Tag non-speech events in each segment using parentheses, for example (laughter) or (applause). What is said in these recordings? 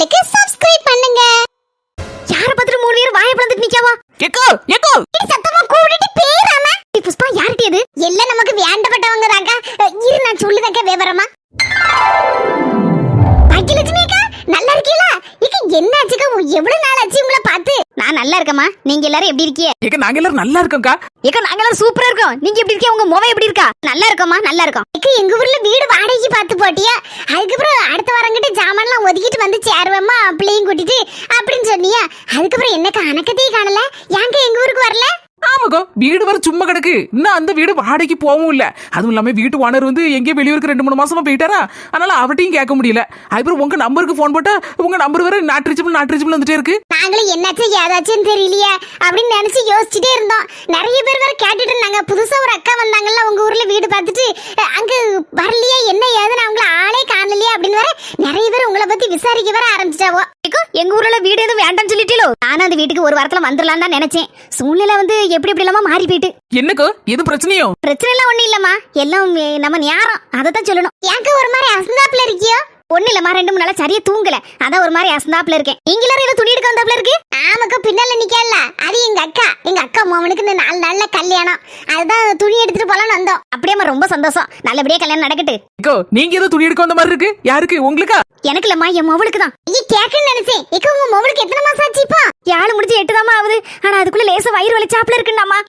சேனலுக்கு சப்ஸ்கிரைப் பண்ணுங்க. யார பார்த்துட்டு மூணு பேர் வாயை பிளந்துட்டு நிக்காவா? எக்கோ எக்கோ சத்தமா கூப்பிட்டு பேராம. புஷ்பா யார்கிட்ட இது? எல்லாம் நமக்கு வேண்டப்பட்டவங்க தாக்கா இரு நான் சொல்லுதாக்கா விவரமா. பாக்கியலட்சுமி அக்கா நல்லா இருக்கீங்களா இக்க என்ன ஆச்சுக்கா எவ்வளவு நாள் ஆச்சு உங்களை பார்த்து நான் நல்லா இருக்கேம்மா. நீங்க எல்லாரும் எப்படி இருக்கீங்க? ஏக்க நாங்க எல்லாரும் நல்லா இருக்கோம்க்கா. ஏக்கா நாங்கெல்லாம் சூப்பரா இருக்கோம். நீங்க எப்படி இருக்கீங்க? உங்க முகம் எப்படி இருக்கா? நல்லா இருக்கோமா நல்லா இருக்கோம். ஏக்கா எங்க ஊர்ல வீடு வாடகைக்கு பார்த்து போட்டியா? அதுக்கப்புறம் அடுத்த வாரங்கிட்ட ஜாமான்லாம் ஒதுக்கிட்டு வந்து சேருவேம்மா பிள்ளையும் கூட்டிட்டு அப்படின்னு சொன்னியா? அதுக்கப்புறம் என்னக்கா அணக்கத்தையும் காணல? ஏங்க எங்க ஊருக்கு வரல? ஆமாக்கோ வீடு வர சும்மா கிடக்கு. இன்னும் அந்த வீடு வாடகைக்கு போகவும் இல்ல. அதுவும் இல்லாம வீட்டு ஓனர் வந்து எங்கேயோ வெளியூருக்கு ரெண்டு மூணு மாசமா போயிட்டாரா? அதனால அவர்ட்டையும் கேட்க முடியல. அதுக்கப்புறம் உங்க நம்பருக்கு ஃபோன் போட்டா உங்க நம்பர் வேற நாட் ரீச்சபிள் நாட் ரீச்சபிள் வந்துட்டே இருக்கு. நாங்களும் என்னாச்சு ஏதாச்சும் தெரியலையே அப்படின்னு நினைச்சு யோசிச்சுட்டே இருந்தோம். நிறைய பேர் வேற கேட்டுட்டு இருந்தாங்க. புதுசா ஒரு அக்கா வந்தாங்கல்ல உங்க ஊர்ல வீடு பார்த்துட்டு அங்க வரலையே என்ன ஏதுன்னு அவங்கள ஆளே காணலையே அப்படின்னு வேற நிறைய பேர் உங்களை பத்தி விசாரிக்க வேற ஆரம்பிச்சிட்டாவோ. எங்க ஊர்ல வீடு எதுவும் வேண்டாம்னு சொல்லிட்டீங்களோ நானும் அந்த வீட்டுக்கு ஒரு வாரத்துல வந்துடலாம் தான் நினைச்சேன். சூழ்நிலை வந்து எப்படி எப்படி இல்லாம மாறி போயிட்டு. என்னக்கோ எது பிரச்சனையோ? பிரச்சனை எல்லாம் ஒண்ணும் இல்லம்மா. எல்லாம் நம்ம ஞாரம் அதை தான் சொல்லணும். ஏங்க ஒரு மாதிரி அசந்தாப்புல இருக்கியோ? ஒண்ணு இல்லம்மா ரெண்டு மூணு நாளா சரியா தூங்கல. அதான் ஒரு மாதிரி அசந்தாப்புல இருக்கேன். நீங்க எல்லாரும் ஏதோ துணி எடுக்க வந்தாப்புல இருக்கு? ஆமாக்கா பின்னால நிக்கல. அது எங்க அக்கா. எங்க அக்கா மோவனுக்கு இந்த நாலு நாள்ல கல்யாணம். அதுதான் துணி எடுத்துட்டு போலாம்னு வந்தோம். அப்படியேம்மா ரொம்ப சந்தோஷம். நல்லபடியா கல்யாணம் நடக்கட்டு. நீங்க ஏதோ துணி எடுக்க வந்த மாதிரி இருக்கு? யாருக்கு? உங்களுக்கா? எனக்கு இல்லம்மா என் மொவளுக்கு தான். ஐயா கேக்குன்னு நினைச்சேன். இக்க உங்க மொவளுக்கு எத்தனை மாசம் ஆச்சு இப்போ? ஏழு முடிஞ்சு எட்டு ஆகுது. ஆனா அதுக்குள்ள லேசா வயிறு வலிச்சாப்புல இருக்குன்னாமா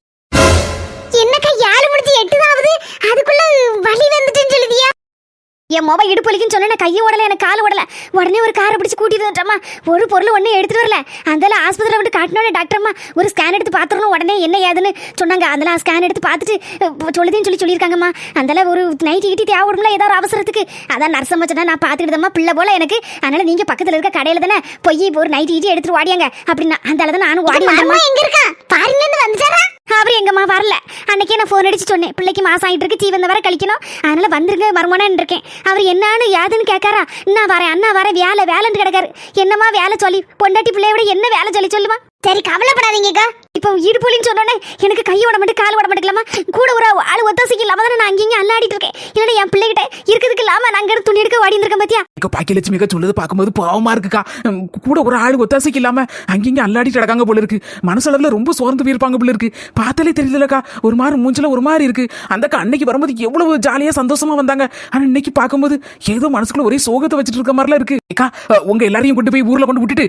என்னக்கா ஏழு முடிஞ்சு எட்டு தான் ஆகுது அதுக்குள்ள வலி வந்துட்டுன்னு சொல்லுதியா என் மொபைல் இடுப்பு வலிக்குன்னு சொன்னா கையை ஓடல எனக்கு கால் ஓடல. உடனே ஒரு காரை பிடிச்சி கூட்டிட்டு வந்துட்டோமா ஒரு பொருள் ஒன்றும் எடுத்துட்டு வரல. அதெல்லாம் ஆஸ்பத்திரியில் விட்டு காட்டினோட டாக்டர்மா ஒரு ஸ்கேன் எடுத்து பார்த்துடணும் உடனே என்ன ஏதுன்னு சொன்னாங்க. அதெல்லாம் ஸ்கேன் எடுத்து பார்த்துட்டு சொல்லுதுன்னு சொல்லி சொல்லியிருக்காங்கம்மா. அதெல்லாம் ஒரு நைட்டு கிட்டி தேவைப்படும்ல ஏதோ ஒரு அவசரத்துக்கு. அதான் நர்சம்மா சொன்னா நான் பார்த்துக்கிட்டதம்மா பிள்ளை போல எனக்கு. அதனால நீங்க பக்கத்துல இருக்க கடையில தானே போய் ஒரு நைட்டு கிட்டி எடுத்துட்டு வாடியாங்க. அப்படின்னா அந்த அளவு நானும் வந்தேம்மா எங்க இருக்கா? பாருங்க வந்துட்டாரா? அவர் எங்கம்மா வரல. அன்னைக்கே நான் ஃபோன் அடிச்சு சொன்னேன். பிள்ளைக்கு மாசம் ஆகிட்டு இருக்கு தீ வர கழிக்கணும். அதனால வந்துருங்க மருமனான்னு இருக்கேன். அவர் என்னன்னு யாதுன்னு கேட்காரா? அண்ணா வரேன் அண்ணா வரேன் வேலை வேலைன்னு கிடக்காரு. என்னம்மா வேலை சொல்லி? பொண்டாட்டி பிள்ளைய விட என்ன வேலை சொல்லி சொல்லுமா சரி கவலைப்படாதீங்கக்கா. இப்போ இடுப்புலின்னு சொன்னோன்னே எனக்கு கை உட மாட்டேன் கால் உட மாட்டேங்கலாமா கூட ஒரு ஆள் ஒத்தாசைக்கு இல்லாம தானே நான் அங்கேயும் அல்லாடிட்டு இருக்கேன். இல்லைன்னா என் பிள்ளைகிட்ட இருக்கிறதுக்கு இல்லாம நான் அங்கே துணி எடுக்க வாடி இருந்திருக்கேன் பாத்தியா? இப்போ பாக்கியலட்சுமி அக்கா சொல்லுது பார்க்கும்போது பாவமா இருக்குக்கா. கூட ஒரு ஆள் ஒத்தாசைக்கு இல்லாம அங்கேயும் அல்லாடிட்டு கிடக்காங்க போல இருக்கு. மனசளவுல ரொம்ப சோர்ந்து போயிருப்பாங்க போல இருக்கு. பார்த்தாலே தெரியலக்கா ஒரு மாதிரி மூஞ்சில ஒரு மாதிரி இருக்கு. அந்த அக்கா அன்னைக்கு வரும்போது எவ்வளவு ஜாலியா சந்தோஷமா வந்தாங்க. ஆனா இன்னைக்கு பார்க்கும்போது ஏதோ மனசுக்குள்ள ஒரே சோகத்தை வச்சுட்டு இருக்க மாதிரிலாம் இருக்கு. அக்கா உங்க எல்லாரையும் கொண்டு போய் ஊர்ல கொண்டு விட்டுட்டு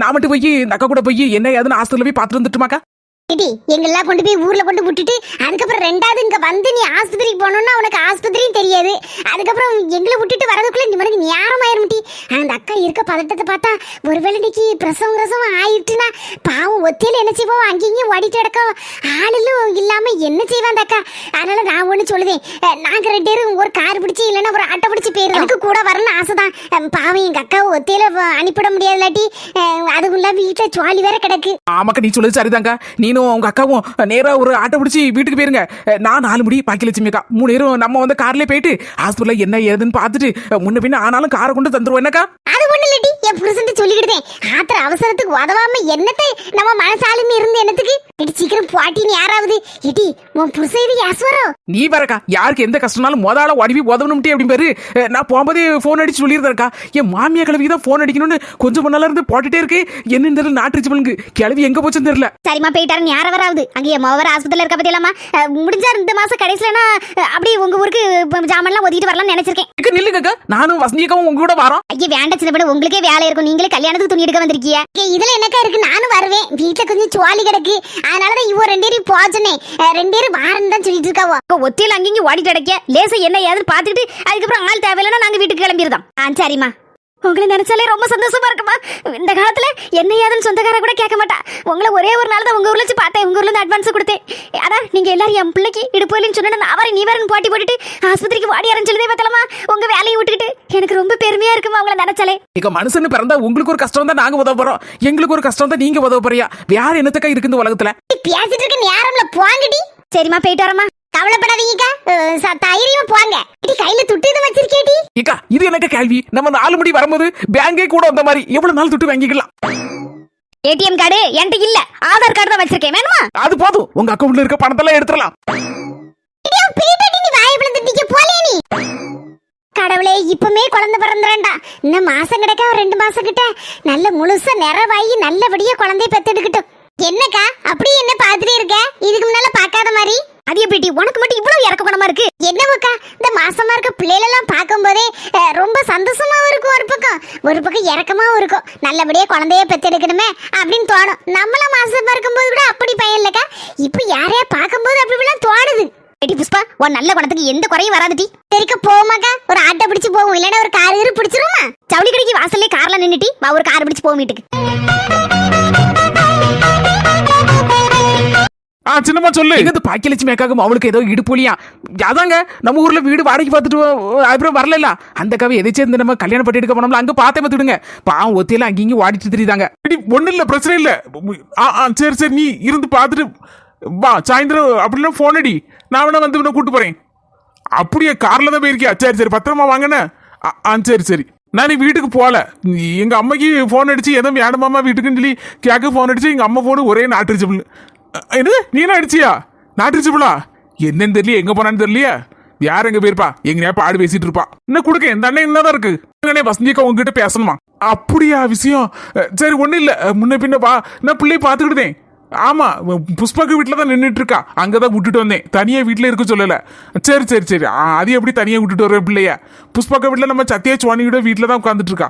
நான் மட்டும் போய் இந்த அக்கா கூட போய் என்ன ஏதுன்னு ஹாஸ்டல்ல போய் பார்த்துட்டு வந்துட்டுமாக்கா? இடி எங்கெல்லாம் கொண்டு போய் ஊர்ல கொண்டு விட்டுட்டு அதுக்கப்புறம் ரெண்டாவது இங்க வந்து நீ ஆஸ்பத்திரிக்கு போனோம்னா உனக்கு ஆஸ்பத்திரியும் தெரியாது. அதுக்கப்புறம் எங்களை விட்டுட்டு வரதுக்குள்ள இந்த மாதிரி நேரம் ஆயிருமிட்டி அந்த அக்கா இருக்க பதட்டத்தை பார்த்தா ஒருவேளை இன்னைக்கு பிரசவம் பிரசவம் ஆயிட்டுனா பாவம் ஒத்தையில என்ன செய்வோம் அங்கேயும் ஓடிட்டு கிடக்கும். ஆளுலும் இல்லாம என்ன செய்வான் அந்த அக்கா? அதனால நான் ஒண்ணு சொல்லுவேன் நாங்க ரெண்டு பேரும் ஒரு கார் பிடிச்சி இல்லைன்னா ஒரு ஆட்டோ பிடிச்சி போயிரும் எனக்கு கூட வரணும்னு ஆசைதான். பாவம் எங்க அக்காவை ஒத்தையில அனுப்பிட முடியாது இல்லாட்டி அதுக்குள்ள வீட்டுல சுவாலி வேற கிடக்கு. ஆமாக்கா நீ சொல்லுது சரிதாங்க நீனும் உங்க அக்காவும் நேரா ஒரு ஆட்டோ பிடிச்சி வீட்டுக்கு போயிருங்க. நான் நாலு முடி பாக்கியலட்சுமி அக்கா. மூணு பேரும் நம்ம வந்து கார்லயே போயிட்டு ஹாஸ்பிட்டலில் என்ன ஏதுன்னு பார்த்துட்டு முன்ன பின்ன ஆனாலும் காரை கொண்டு தந்துருவோம். என்னக்கா? அது ஒண்ணு இல்லடி. என் புருஷன் சொல்லிக்கிட்டேன் ஆத்திர அவசரத்துக்கு உதவாம என்னத்தை நம்ம மனசாலுமே இருந்து என்னத்துக்கு? இடி சீக்கிரம் போட்டின்னு யாராவது இடி உன் புருஷன் இது ஈஸ்வரம் நீ வரக்கா யாருக்கு எந்த கஷ்டம்னாலும் மொதல உடவி உதவணும்ட்டே அப்படி பாரு. நான் போகும்போதே ஃபோன் அடிச்சு சொல்லியிருந்தேன்க்கா. என் மாமியா கிளவிக்கு தான் ஃபோன் அடிக்கணும்னு கொஞ்சம் முன்னால இருந்து போட்டுட்டே இருக்கு. என்னன்னு தெரியல நாட்டு பண்ணுங்க கிளவி எங்க போச்சுன்னு தெரியல. சரிம்மா போயிட்டாரு யார வராது அங்க என் மோவர் ஆஸ்பத்திரியில இருக்க பத்தியலாமா? முடிஞ்சா இந்த மாசம் கடைசிலனா அப்படியே உங்க ஊருக்கு ஜாமான்லாம் ஒதுக்கிட்டு வரலாம்னு நினைச்சிருக்கேன். இக்க நில்லுங்கக்கா நானும் வசந்தி அக்காவும் உங்க கூட வரோம். ஐயா வேண்டாம் சின்ன பொண்ணு உங்களுக்கே வேலை இருக்கும். நீங்களே கல்யாணத்துக்கு துணி எடுக்க வந்திருக்கீங்க. இதுல என்னக்கா இருக்கு? நானும் வருவேன். வீட்டுல கொஞ்சம் சுவாலி கிடக்கு. அதனாலதான் இவ ரெண்டு பேரும் போச்சனே ரெண்டு பேரும் வாரன்னு தான் சொல்லிட்டு இருக்காவோ. ஒத்தியில அங்கேயும் ஓடிட்டு கிடக்க லேசா என்ன ஏதுன்னு பாத்துட்டு அதுக்கப்புறம் ஆள் தேவையில்லைன்னா நாங்க வீட்டுக்கு கிளம்பிடுதோம் ஆ சரிம்மா. உங்களை நினைச்சாலே ரொம்ப சந்தோஷமா இருக்குமா? இந்த காலத்துல என்ன ஏதுன்னு சொந்தக்கார கூட கேட்க மாட்டா. உங்களை ஒரே ஒரு நாள் தான் உங்க ஊர்ல வச்சு பார்த்தேன். உங்க ஊர்ல இருந்து அட்வான்ஸ் கொடுத்தேன். ஆனா நீங்க எல்லாரும் என் பிள்ளைக்கு இடுப்புலன்னு சொன்னா அவரை நீ வேற போட்டி போட்டுட்டு ஆஸ்பத்திரிக்கு வாடி சொல்லதே பார்த்தலாமா? உங்க வேலையை விட்டுக்கிட்டு. எனக்கு ரொம்ப பெருமையா இருக்குமா உங்களை நினைச்சாலே? இக்க மனுஷன்னு பிறந்தா உங்களுக்கு ஒரு கஷ்டம் தான் நாங்க உதவ போறோம். எங்களுக்கு ஒரு கஷ்டம் தான் நீங்க உதவ போறியா வேற என்னத்துக்கா இருக்கு இந்த உலகத்துல? பேசிட்டு இருக்க நேரம்ல போங்கடி. சரிம்மா போயிட்டு வரமா கவலைப்படாதீங்கக்கா தைரியமா போங்க. இடி கையில துட்டு இதை வச்சிருக்கேடி ஏக்கா இது எனக்கு கேள்வி? நம்ம நாலு மணி வரும்போது பேங்கே கூட வந்த மாதிரி எவ்வளவு நாள் துட்டு வாங்கிக்கலாம்? ஏடிஎம் கார்டு என்கிட்ட இல்ல. ஆதார் கார்டு தான் வச்சிருக்கேன். வேணுமா? அது போதும். உங்க அக்கவுண்ட்ல இருக்க பணத்தெல்லாம் எடுத்துடலாம். கடவுளே இப்பமே குழந்தை பிறந்துறேன்டா. இன்னும் மாசம் கிடக்க ரெண்டு மாசம் கிட்ட. நல்ல முழுசா நிறைவாகி நல்லபடியா குழந்தைய பெத்தெடுக்கட்டும். என்னக்கா அப்படி என்ன பாத்துட்டே இருக்க? இதுக்கு முன்னால பார்க்காத மாதிரி. அது எப்படி உனக்கு மட்டும் இவ்வளவு இறக்க குணமா இருக்கு என்னவோக்கா இந்த மாசமா இருக்க பிள்ளைகளெல்லாம் பார்க்கும்போதே போதே ரொம்ப சந்தோஷமாவும் இருக்கும் ஒரு பக்கம். ஒரு பக்கம் இறக்கமாவும் இருக்கும். நல்லபடியா குழந்தைய பெத்தெடுக்கணுமே அப்படின்னு தோணும். நம்மள மாசமா இருக்கும்போது கூட அப்படி பயன் இல்லக்கா. இப்ப யாரையா பார்க்கும்போது அப்படி இப்படிலாம் தோணுது. எடி புஷ்பா உன் நல்ல குணத்துக்கு எந்த குறையும் வராதுடி சரிக்க போமாக்கா ஒரு ஆட்டோ பிடிச்சு போவோம். இல்லைன்னா ஒரு கார் பிடிச்சிருமா சவுளி கடைக்கு வாசல்லே கார்ல நின்னுட்டி வா ஒரு கார் பிடிச்சு போவோம் வீட்டுக்கு. ஆ சின்னம்மா சொல்லு. எங்க பாக்கியலட்சுமி அக்காக்கும் அவளுக்கு ஏதோ இடுப்புலியா? அதாங்க நம்ம ஊர்ல வீடு வாடகைக்கு பார்த்துட்டு அப்புறம் வரல அந்த கவி எதாச்சும் இந்த நம்ம கல்யாணம் பண்ணி எடுக்க போனோம்ல அங்க பார்த்தே பார்த்துடுங்க பாவம் ஒத்தையில அங்கேயும் ஓடிட்டு தெரியுதாங்க. ஒன்றும் இல்லை பிரச்சனை இல்லை. சரி சரி நீ இருந்து பார்த்துட்டு வா. சாயந்தரம் அப்படின்னா ஃபோன் அடி. நான் வேணா வந்து கூட்டு போறேன். அப்படியே கார்ல தான் போயிருக்கியா? சரி சரி பத்திரமா வாங்கண்ணே. ஆ சரி சரி. நான் நீ வீட்டுக்கு போகல. எங்க அம்மைக்கு ஃபோன் அடிச்சு எதுவும் வேணுமாமா வீட்டுக்குன்னு சொல்லி கேட்க ஃபோன் அடிச்சு எங்க அம்மா ஃபோனு ஒரே நாட்டு என்னது? நீ என்ன அடிச்சியா? நாட்டு என்னன்னு தெரியல எங்க போனான்னு தெரியலையே? யார் எங்க போயிருப்பா? எங்க பாடு பேசிட்டு இருப்பா. இன்னும் கொடுக்க இந்த அண்ணன் என்னதான் இருக்கு? அண்ணே வசந்திக்கா உங்ககிட்ட பேசணுமா? அப்படியா விஷயம். சரி ஒன்றும் இல்ல. முன்ன பின்ன பா நான் பிள்ளைய பாத்துக்கிட்டேன் ஆமா புஷ்பாக்கு வீட்டில் தான் நின்றுட்டு இருக்கா. அங்கதான் விட்டுட்டு வந்தேன். தனியாக வீட்டில் இருக்க சொல்லல. சரி சரி சரி. அது எப்படி தனியாக விட்டுட்டு வரேன் பிள்ளைய? புஷ்பாக்க வீட்டில் நம்ம சத்யா சுவானியோட வீட்டில் தான் உட்காந்துட்டு இருக்கா.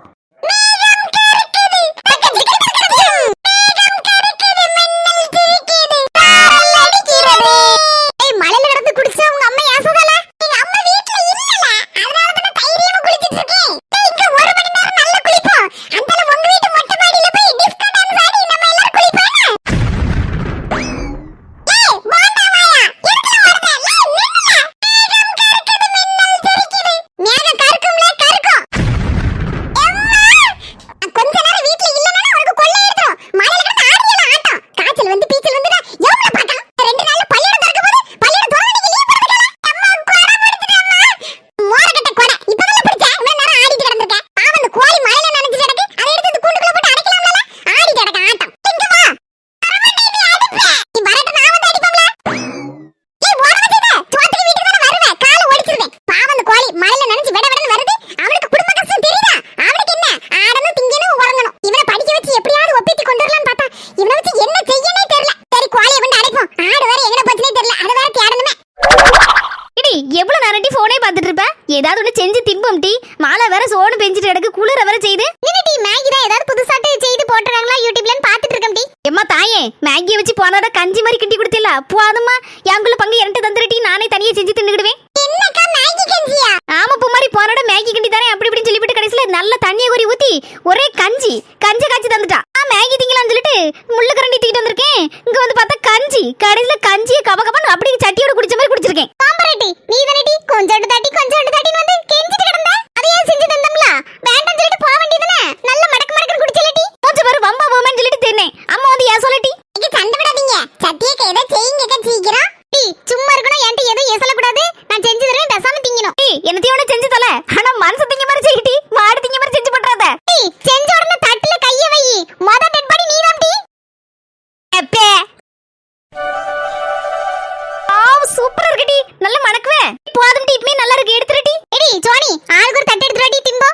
மேகியை வச்சு போனோட கஞ்சி மாதிரி கிண்டி கொடுத்தில போதுமா எங்குள்ள பங்கு இரண்டு தந்துருட்டி நானே தனியே செஞ்சு கஞ்சியா? ஆமா பூ மாதிரி போனோட மேகி கிண்டி தரேன் அப்படி இப்படின்னு சொல்லிவிட்டு கடைசியில நல்ல தண்ணியை குறி ஊத்தி ஒரே கஞ்சி கஞ்சி காய்ச்சி தந்துட்டா ஆ மேகி திங்கலாம்னு சொல்லிட்டு முள்ளு கரண்டி தூக்கிட்டு வந்திருக்கேன் இங்க வந்து பார்த்தா கஞ்சி கடைசியில கஞ்சியை கப கபன்னு அப்படியே சட்டியோட குடிச்ச மாதிரி குடிச்சிருக்கேன் பாம்பரட்டி, நீ தானே டீ, கொஞ்சோண்டு தட்டி, கொஞ்சோண்டு தட்டின்னு வந்து கெஞ்சிட்டு கிடந்த. அதை ஏன் செஞ்சு தந்தோம்ல? வேண்டாம்னு ஆளுக்கு ஒரு தட்டு எடுத்துட்டு வா திம்போ.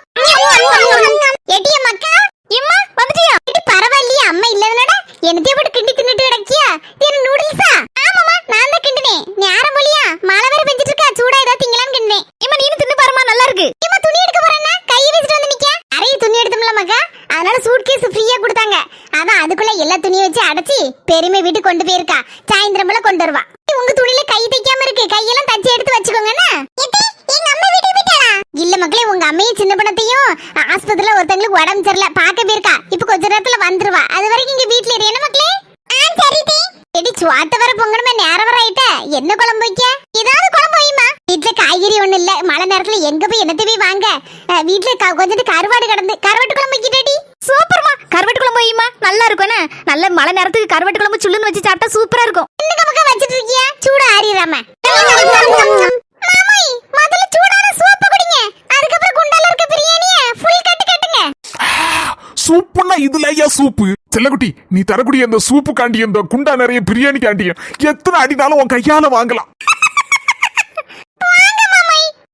எட்டிய மக்க எம்மா வந்துட்டியா எடி, பரவாயில்லையே, அம்மா இல்லாதனால என்னத்தையும் போட்டு கிண்டி தின்னுட்டு கிடக்கியா? இது என்ன நூடுல்ஸா? ஆமாம்மா, நான் தான் கிண்டுனேன். நேரம் போலியா? மழை வேற பெஞ்சிட்டு இருக்கா, சூடா ஏதாவது திங்கலாம்னு கிண்டுனேன். எம்மா நீனு தின்னு பாருமா நல்லா இருக்கு ஏம்மா, துணி எடுக்க போறேன்னா, கையை வச்சுட்டு வந்து நிக்க. நிறைய துணி எடுத்தோம்ல மக்கா, அதனால சூட்கேஸ் ஃப்ரீயா கொடுத்தாங்க அதான் அதுக்குள்ள எல்லா துணியும் வச்சு அடைச்சி பெருமை வீட்டுக்கு கொண்டு போயிருக்கா சாயந்தரம் போல கொண்டு வருவா உங்க துணியில கை தைக்காம இருக்கு கையெல்லாம் தச்சு எடுத்து வச்சுக்கோங்கண்ணா எங்க அம்மா வீட்டுக்கு போயிட்டாளா இல்ல மக்களே உங்க அம்மையும் சின்ன பணத்தையும் ஆஸ்பத்திரியில ஒருத்தங்களுக்கு உடம்பு சரியில்ல பார்க்க போயிருக்கா இப்ப கொஞ்ச நேரத்துல வந்துருவா அது வரைக்கும் இங்க வீட்ல இரு என்ன மக்களே ஆ சரி டி எடி சுவாத்த வர பொங்கணுமே நேரம் வர ஆயிட்ட என்ன குழம்பு வைக்க ஏதாவது குழம்பு வைமா வீட்ல காய்கறி ஒண்ணு இல்ல மழை நேரத்துல எங்க போய் என்னத்தை போய் வாங்க அஹ், வீட்ல க- கொஞ்சம் கருவாடு கிடந்து கருவாட்டு குழம்பு வைக்கிட்டடி சூப்பர்மா கருவாட்டு குழம்பு வையுமா நல்லா இருக்கும் என்ன நல்ல மழை நேரத்துக்கு கருவாட்டு குழம்பு சுள்ளுன்னு வச்சு சாப்பிட்டா சூப்பரா இருக்கும். இந்த பக்கம் வச்சிட்டு இருக்கியா? சூட ஆறிராம மாமாய் முதல்ல சூடான சூப்பு குடிங்க. அதுக்கப்புறம் குண்டால இருக்க பிரியாணிய ஃபுல் கட்டு கட்டுங்க. சூப்புன்னா இதுல ஐயா சூப்பு? செல்லக்குட்டி நீ தரக்கூடிய அந்த சூப்பு காண்டி அந்த குண்டா நிறைய பிரியாணி காண்டியும் எத்தனை அடினாலும் உன் கையால வாங்கலாம்.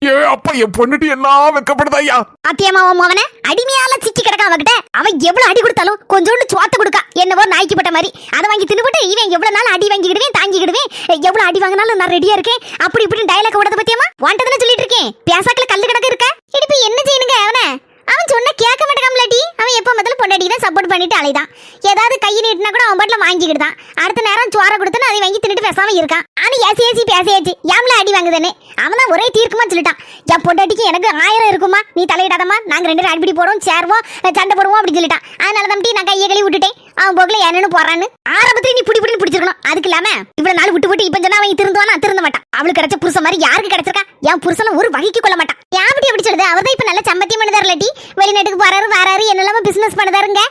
ஏ அப்பா என் பொண்ணுட்டு என்ன வெக்கப்படுதா ஐயா? அத்தியம்மா மகன அடிமையால சிக்கி கிடக்கான் அவகிட்ட. அவன் எவ்வளவு அடி கொடுத்தாலும் கொஞ்சோண்டு சோத்த கொடுக்கா. என்னவோ நாய்க்கு பட்ட மாதிரி. அதை வாங்கி தின்னுபட்டு இவன் எவ்வளவு நாள் அடி வாங்கிக்கிடுவேன் தாங்கிக்கிடுவேன். எவ்வளவு அடி வாங்கினாலும் நான் ரெடியா இருக்கேன். அப்படி இப்படி டைலாக் விடாத பத்தியமா வாண்டதுன்னு சொல்லிட்டு இருக்கேன். பேசாக்கல கல்லு கிடக்கு இருக்க? இடிப்பு என்ன செய்யணுங்க அவனை? அவன் சொன்ன கேட்க மாட்டேங்காமலாட்டி? அவன் எப்போ முதல்ல பொண்டாட்டி தான் சப்போர்ட் பண்ணிட்டு அலைதான். ஏதாவது கை நீட்டினா கூட அவன் பாட்டில் வாங்கிக்கிட்டு தான். அடுத்த நேரம் சோற கொடுத்தனா அதை வாங்கி தின்னுட்டு பேசாமல் இருக்கான். ஆனால் ஏசி ஏசி பேசியாச்சு. ஏம்ல அடி வாங்குதுன்னு. அவன் தான் ஒரே தீர்க்குமா சொல்லிட்டான். என் பொண்டாட்டிக்கு எனக்கு ஆயிரம் இருக்குமா? நீ தலையிடாதம்மா. நாங்கள் ரெண்டு பேரும் அடிப்படி போடுவோம் சேருவோம் சண்டை போடுவோம் அப்படின்னு சொல்லிட்டான். அதனால தான் நான் கையை கழுவி விட்டுட்டேன். அவன் போகல என்னன்னு போறான்னு. ஆரம்பத்துல நீ புடி புடி பிடிச்சிருக்கணும். அதுக்கு இல்லாம இவ்வளவு நாள் விட்டு விட்டு இப்ப சொன்னா அவன் திருந்துவானா? திருந்த மாட்டான். அவளுக்கு கிடைச்ச புருஷன் மாதிரி யாருக்கு கிடைச்சிருக்கா? என் புருஷனை ஒரு வகைக்கு கொள்ள மாட்டான். ஏன் அப்படி அப்படி சொல்லுது? அவர் தான் இப்ப நல்ல சம்பத்தியம் பண்ணுதாரு இல்லாட்டி வெளிநாட்டுக்கு போறாரு வராரு என்னெல்லாம பிசினஸ் பண்ணுதாருங்க.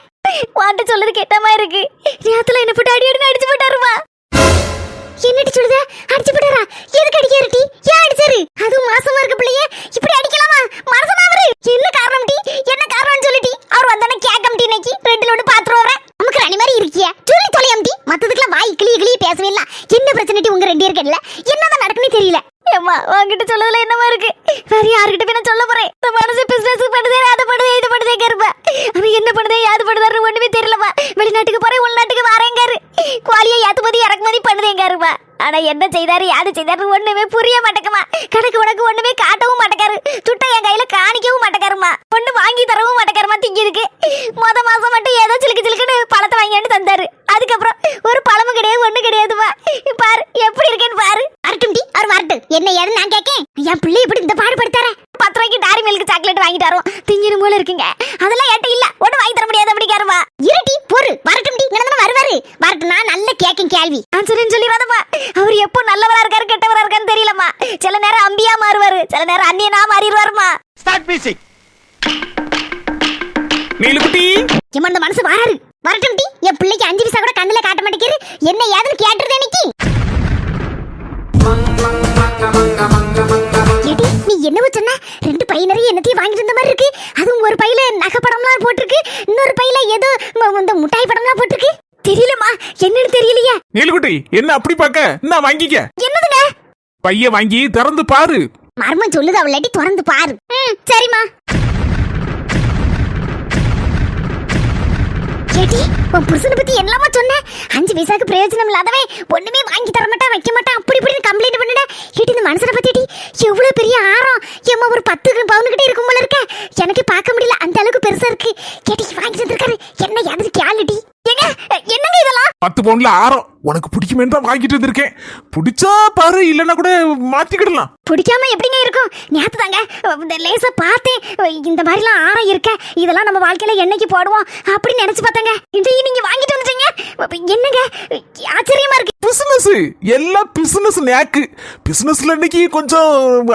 சொல்றது கெட்ட மாதிரி இருக்கு. நேரத்துல என்ன போட்டு அடி அடி அடிச்சு போட்டாருமா? என்னடி சொல்லுத? அடிச்சு போட்டாரா? எதுக்கு அடிக்காரு டி? ஏன் அடிச்சாரு? அதுவும் மாசமா இருக்க பிள்ளைய. இப்படி அடிக்கலாமா? மனசனா அவரு என்ன காரணம் டி? என்ன காரணம்னு சொல்லிட்டி அவர் வந்தானே கேட்கம் டி இன்னைக்கு. ரெண்டுல ஒன்று பாத்துட்டு வரேன் நமக்கு ராணி மாதிரி இருக்கியா? சொல்லி தொலையாம் டி மத்ததுக்கெல்லாம் வாய் கிளி கிளி பேசவே இல்ல. என்ன பிரச்சனைட்டி உங்க ரெண்டு இருக்கல என்னதான் நடக்குன்னு தெரியல. ஏமா உன்கிட்ட சொல்லதுல என்னமா இருக்கு? வேற யாருக்கிட்ட போய் நான் சொல்ல போறேன். இந்த மனசு பிசினஸ் பண்ணுதே அது பண்ணுதே இது பண்ணுதே கேருப்பா. ஆனா என்ன பண்ணுதே யாது பண்ணுதாரு ஒண்ணுமே தெரியலப்பா வெளிநாட்டுக்கு போறேன் உள்நாட்டுக்கு வரேங்காரு குவாலியை ஏத்துமதி இறக்குமதி ஆனா என்ன செய்தாரு? யாது செய்தாரு? ஒண்ணுமே புரிய மாட்டேங்குமா. கணக்கு உனக்கு ஒண்ணுமே காட்டவும் மாட்டேக்காரு. துட்டை என் கையில காணிக்கவும் மாட்டேக்காருமா. ஒண்ணு வாங்கி தரவும் மாட்டேக்காருமா திங்கிறதுக்கு மொத மாசம் மட்டும் ஏதோ சிலுக்கு சிலுக்குன்னு பழத்தை வாங்கிட்டு தந்தாரு. அதுக்கப்புறம் ஒரு பழமும் கிடையாது ஒண்ணு கிடையாதுமா. பாரு எப்படி இருக்கேன்னு பாரு. வரட்டும் டி அவர் வரட்டும். என்ன ஏதுன்னு நான் கேட்கேன். என் பிள்ளை இப்படி இந்த பாடுபடுத்தார பத்து ரூபாய்க்கு டாரி மில்க் சாக்லேட் வாங்கிட்டு வரோம். திங்கிரும் போல இருக்குங்க. அதெல்லாம் என்கிட்ட இல்ல. ஒண்ணு வாங்கி தர முடியாது அப்படிங்காருமா. இருட்டி பொறு. வரட்டும் டி இங்கே வருவாரு வரட்டும் நான் நல்ல கேட்கும் கேள்வி. நான் சொல்லி சொல்லிடாதப்பா அவர் எப்போ நல்லவரா இருக்காரு கெட்டவரா இருக்கான்னு தெரியலம்மா. சில நேரம் அம்பியா மாறுவாரு சில நேரம் அண்ணியனா மாறிடுவாருமா ஸ்டார்ட் மியூசிக் நீலுக்குட்டி எம்மா இந்த மனசு வராரு வரட்டும் டி என் பிள்ளைக்கு அஞ்சு பைசா கூட கண்ணுல காட்ட மாட்டேங்கிறது என்ன ஏதுன்னு கேட்டுருது இன்னைக்கு நீ என்னவோ சொன்ன? ரெண்டு பை நிறைய என்னத்தையும் வாங்கிட்டு இருந்த மாதிரி இருக்கு. அதுவும் ஒரு பையில நகை படம்லாம் போட்டிருக்கு. இன்னொரு பையில ஏதோ இந்த முட்டாய் படம்லாம் போட்டிருக்கு. தெரியலம்மா. என்னன்னு தெரியலையே. நீலுக்குட்டி என்ன அப்படி பார்க்க? நான் வாங்கிக்க. என்னதுங்க? பைய வாங்கி திறந்து பாரு. மர்மம் சொல்லுது அவளாட்டி திறந்து பாரு. ம் சரிம்மா. ஏடி உன் புருஷனை பத்தி என்னமா சொன்ன? அஞ்சு பைசாக்கு பிரயோஜனம் இல்லாதவே ஒண்ணுமே வாங்கி தர மாட்டான் வைக்க மாட்டான் அப்படி இப்படி கம்ப்ளைண்ட் பண்ணுட ஏடி இந்த மனுஷனை பத்திடி எவ்வளவு பெரிய ஆரம் ஏம்மா ஒரு பத்து பவுன் கிட்ட இருக்கும் போல இருக்க. எனக்கு பார்க்க முடியல அந்த அளவுக்கு பெருசா இருக்கு. கேட்டி வாங்கி தந்திருக்காரு என்ன எதுக்கு கேளுடி என்னங்க இதெல்லாம்? பத்து பவுன்ல ஆரம் உனக்கு பிடிக்குமேன்னு தான் வாங்கிட்டு வந்திருக்கேன். பிடிச்சா பாரு இல்லைன்னா கூட மாத்திக்கிடலாம். பிடிக்காம எப்படிங்க இருக்கும்? நேத்து தாங்க. இந்த லேசா பார்த்தேன் இந்த மாதிரிலாம் ஆரம் இருக்க. இதெல்லாம் நம்ம வாழ்க்கையில என்னைக்கு போடுவோம் அப்படின்னு நினைச்சு பார்த்தாங்க. இன்றைக்கு நீங்க வாங்கிட்டு வந்துட்டீங்க. என்னங்க? ஆச்சரியமா இருக்கு. பிசினஸ் எல்லாம் பிசினஸ் நேக்கு பிசினஸ்ல இன்னைக்கு கொஞ்சம்